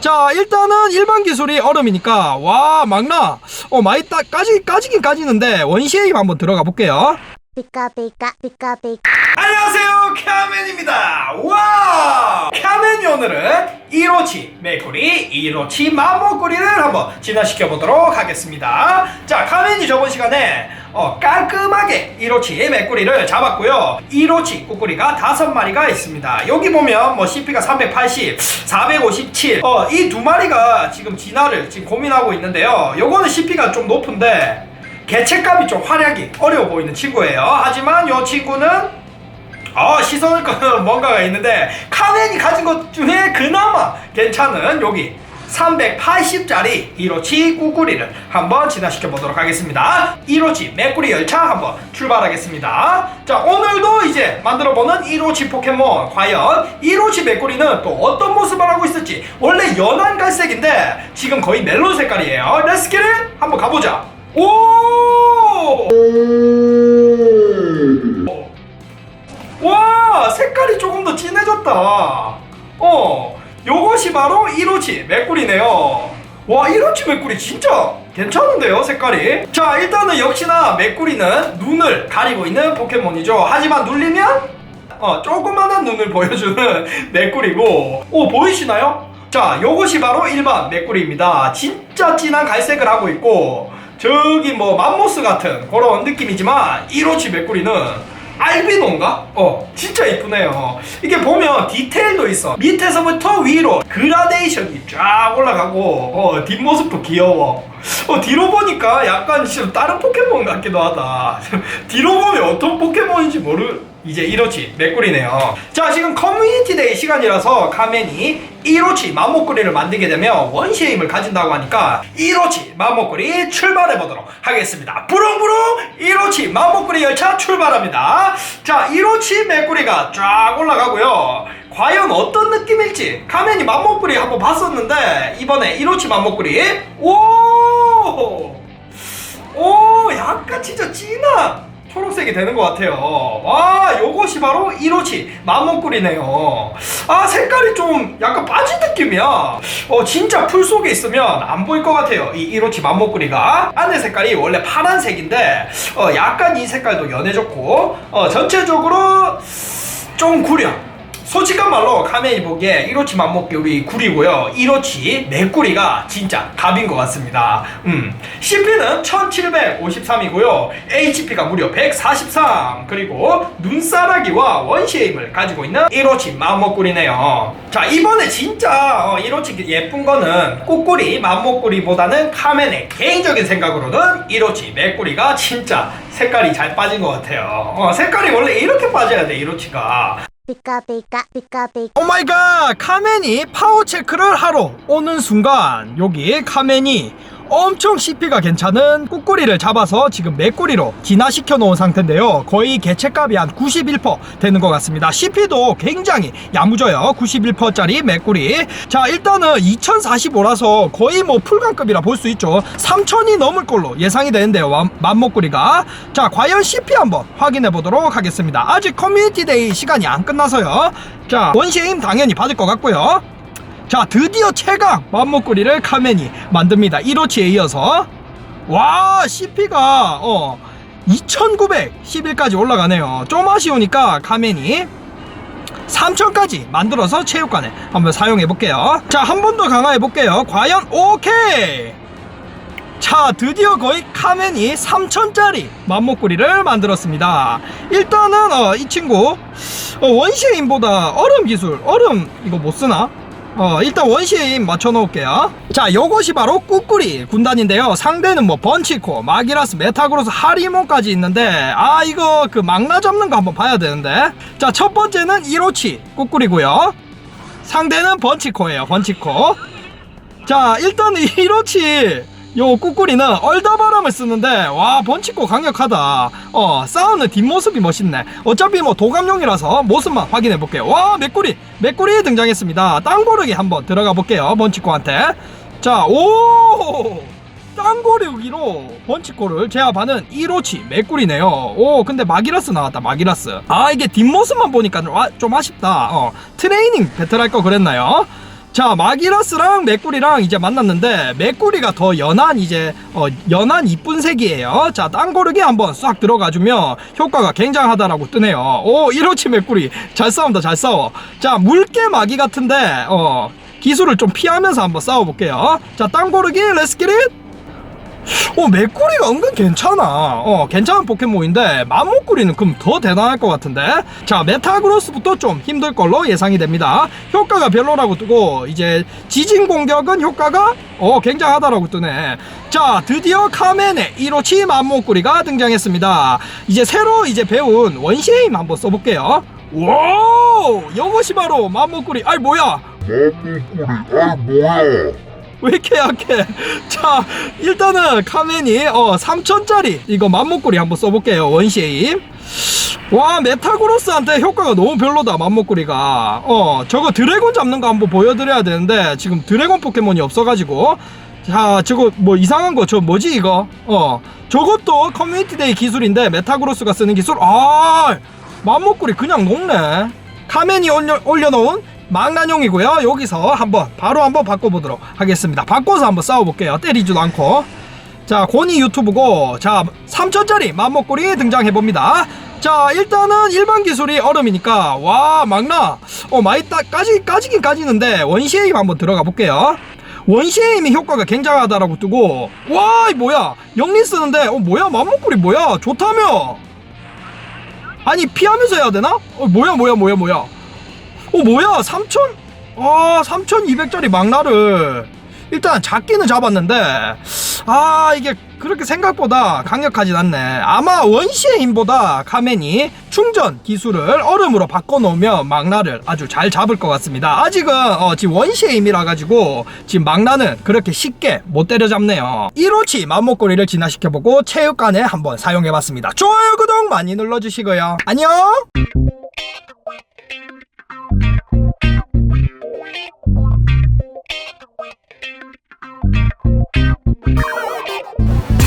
자 일단은 일반 기술이 얼음이니까. 와 막나. 어 많이 따, 까지, 까지긴 까지는데 원시에임 한번 들어가 볼게요. 안녕하세요 캬맨입니다. 와 캬맨이 오늘은 이로치 메꾸리 이로치 마모꾸리를 한번 진화시켜 보도록 하겠습니다. 자 캬맨이 저번 시간에 어, 깔끔하게 이로치 메꾸리를 잡았고요. 이로치 꾸꾸리가 다섯 마리가 있습니다. 여기 보면 뭐 CP가 380 457 어, 이 두 마리가 지금 진화를 지금 고민하고 있는데요. 요거는 CP가 좀 높은데 개체감이 좀 활약이 어려워 보이는 친구예요. 하지만 이 친구는 어, 시선을 끄는 뭔가가 있는데 카멘이 가진 것 중에 그나마 괜찮은 여기 380짜리 이로치 꾸꾸리를 한번 진화시켜 보도록 하겠습니다. 이로치 메꾸리 열차 한번 출발하겠습니다. 자 오늘도 이제 만들어 보는 이로치 포켓몬 과연 이로치 메꾸리는 또 어떤 모습을 하고 있을지 원래 연한 갈색인데 지금 거의 멜론 색깔이에요. 렛츠기릿 한번 가보자. 오! 와 색깔이 조금 더 진해졌다 어 요것이 바로 이로치 맥꿀이네요. 와 이로치 맥꿀이 진짜 괜찮은데요 색깔이? 자 일단은 역시나 맥꿀이는 눈을 가리고 있는 포켓몬이죠. 하지만 눌리면 어 조그만한 눈을 보여주는 맥꿀이고. 오 보이시나요? 자 요것이 바로 일반 맥꿀입니다. 진짜 진한 갈색을 하고 있고 저기 뭐 맘모스 같은 그런 느낌이지만 이로치 맥꿀이는 알비노인가? 어 진짜 이쁘네요. 이게 보면 디테일도 있어. 밑에서부터 위로 그라데이션이 쫙 올라가고 어 뒷모습도 귀여워 어 뒤로 보니까 약간 지금 다른 포켓몬 같기도 하다. 뒤로 보면 어떤 포켓몬인지 모르 이제 이로치 맥꿀이네요. 자 지금 커뮤니티 데이 시간이라서 카멘이 이로치 맘목구리를 만들게 되면 원시의 힘을 가진다고 하니까 이로치 맘목구리 출발해 보도록 하겠습니다. 부릉부릉! 이로치 맘목구리 열차 출발합니다. 자 이로치 맥구리가 쫙 올라가고요. 과연 어떤 느낌일지 카멘이 맘목구리 한번 봤었는데 이번에 이로치 맘목구리 오 오, 약간 진짜 진한 초록색이 되는 것 같아요. 와, 요것이 바로 이로치 맘목꿀이네요. 아, 색깔이 좀 약간 빠진 느낌이야. 어, 진짜 풀 속에 있으면 안 보일 것 같아요. 이 이로치 맘목꿀이가. 안에 색깔이 원래 파란색인데, 어, 약간 이 색깔도 연해졌고, 어, 전체적으로 좀 구려. 솔직한 말로 카메이 보기에 이로치 맘목교리 구리고요. 이로치 메꾸리가 진짜 갑인 것 같습니다. 음, CP는 1753이고요. HP가 무려 143. 그리고 눈사라기와 원시의 힘을 가지고 있는 이로치 맘목구리네요. 자, 이번에 진짜 어, 이로치 예쁜 거는 꼬꾸리 맘목구리보다는 카멘의 개인적인 생각으로는 이로치 메꾸리가 진짜 색깔이 잘 빠진 것 같아요. 어, 색깔이 원래 이렇게 빠져야 돼, 이로치가. Pika pika pika pika. 오 마이 갓! 카멘이 파워 체크를 하러 오는 순간 여기 카멘이 엄청 CP가 괜찮은 꾸꾸리를 잡아서 지금 메꾸리로 진화시켜 놓은 상태인데요. 거의 개체값이 한 91% 되는 것 같습니다. CP도 굉장히 야무져요. 91%짜리 메꾸리. 자, 일단은 2045라서 거의 뭐 풀강급이라 볼 수 있죠. 3000이 넘을 걸로 예상이 되는데요. 맘- 맘목구리가. 자, 과연 CP 한번 확인해 보도록 하겠습니다. 아직 커뮤니티 데이 시간이 안 끝나서요. 자, 원시의 힘 당연히 받을 것 같고요. 자 드디어 최강 맘목구리를 카멘이 만듭니다. 1호치에 이어서. 와 CP가 어 2911까지 올라가네요. 좀 아쉬우니까 카멘이 3000까지 만들어서 체육관에 한번 사용해 볼게요. 자 한 번 더 강화해 볼게요. 과연 오케이! 자 드디어 거의 카멘이 3000짜리 맘목구리를 만들었습니다. 일단은 어, 이 친구 어, 원시의 힘보다 얼음 기술 얼음 이거 못 쓰나? 어 일단 원시의 힘 맞춰 놓을게요. 자 요것이 바로 꾸꾸리 군단인데요. 상대는 뭐 번치코 마기라스 메타그로스 하리몬까지 있는데 아 이거 그 망나 잡는 거 한번 봐야 되는데. 자 첫 번째는 이로치 꾸꾸리고요. 상대는 번치코예요 번치코. 자 일단 이로치 요 꾸꾸리는 얼더바람을 쓰는데 와 번치코 강력하다. 어 싸우는 뒷모습이 멋있네. 어차피 뭐 도감용이라서 모습만 확인해 볼게요. 와 맥꾸리. 맥꾸리 등장했습니다. 땅고르기 한번 들어가 볼게요 번치코한테. 자오! 땅고르기로 번치코를 제압하는 이로치 맥꾸리네요. 오 근데 마기라스 나왔다 마기라스. 아 이게 뒷모습만 보니까 좀, 아, 좀 아쉽다. 어 트레이닝 배틀 할 거 그랬나요 자 마기라스랑 메꾸리랑 이제 만났는데 메꾸리가 더 연한 이제 어, 연한 이쁜 색이에요. 자 땅고르기 한번 싹 들어가주면 효과가 굉장하다라고 뜨네요. 오 이로치 메꾸리. 잘 싸운다 잘 싸워. 자 물개 마기 같은데 어 기술을 좀 피하면서 한번 싸워볼게요. 자 땅고르기 렛츠기릿 어, 메꾸리가 은근 괜찮아. 어, 괜찮은 포켓몬인데, 맘목구리는 그럼 더 대단할 것 같은데? 자, 메타그로스부터 좀 힘들 걸로 예상이 됩니다. 효과가 별로라고 뜨고, 이제, 지진 공격은 효과가, 어, 굉장하다라고 뜨네. 자, 드디어 카멘의 이로치 맘목구리가 등장했습니다. 이제 새로 이제 배운 원시에임 한번 써볼게요. 와우! 이것이 바로 맘목구리. 아이, 뭐야! 맘목구리 아 뭐야 왜 이렇게 약해? 자, 일단은 카멘이 어 3천짜리 이거 맘목구리 한번 써볼게요. 원시에임. 와 메타그로스한테 효과가 너무 별로다 맘목구리가 어 저거 드래곤 잡는 거 한번 보여드려야 되는데 지금 드래곤 포켓몬이 없어가지고 자 저거 뭐 이상한 거 저 뭐지 이거 어 저것도 커뮤니티 데이 기술인데 메타그로스가 쓰는 기술 아 맘목구리 그냥 녹네 카멘이 올려, 올려놓은 망나뇽이고요. 여기서 한번 바로 한번 바꿔보도록 하겠습니다. 바꿔서 한번 싸워볼게요. 때리지도 않고. 자 고니 유튜브고. 자 3천짜리 맘먹구리 등장해봅니다. 자 일단은 일반 기술이 얼음이니까. 와 막나. 어 많이 따, 까지, 까지긴 까지는데 원시에임 한번 들어가 볼게요. 원시에임이 효과가 굉장하다라고 뜨고. 와이 뭐야? 영리 쓰는데 어 뭐야? 맘먹구리 뭐야? 좋다며. 아니 피하면서 해야 되나? 어 뭐야 뭐야 뭐야 뭐야 어 뭐야? 3천 아 3200짜리 망나를. 일단 잡기는 잡았는데 아 이게 그렇게 생각보다 강력하진 않네. 아마 원시의 힘보다 카멘이 충전 기술을 얼음으로 바꿔놓으면 망나를 아주 잘 잡을 것 같습니다. 아직은 어, 지금 원시의 힘이라 가지고 지금 망나는 그렇게 쉽게 못 때려잡네요. 1호치 맘목걸이를 진화시켜보고 체육관에 한번 사용해봤습니다. 좋아요 구독 많이 눌러주시고요. 안녕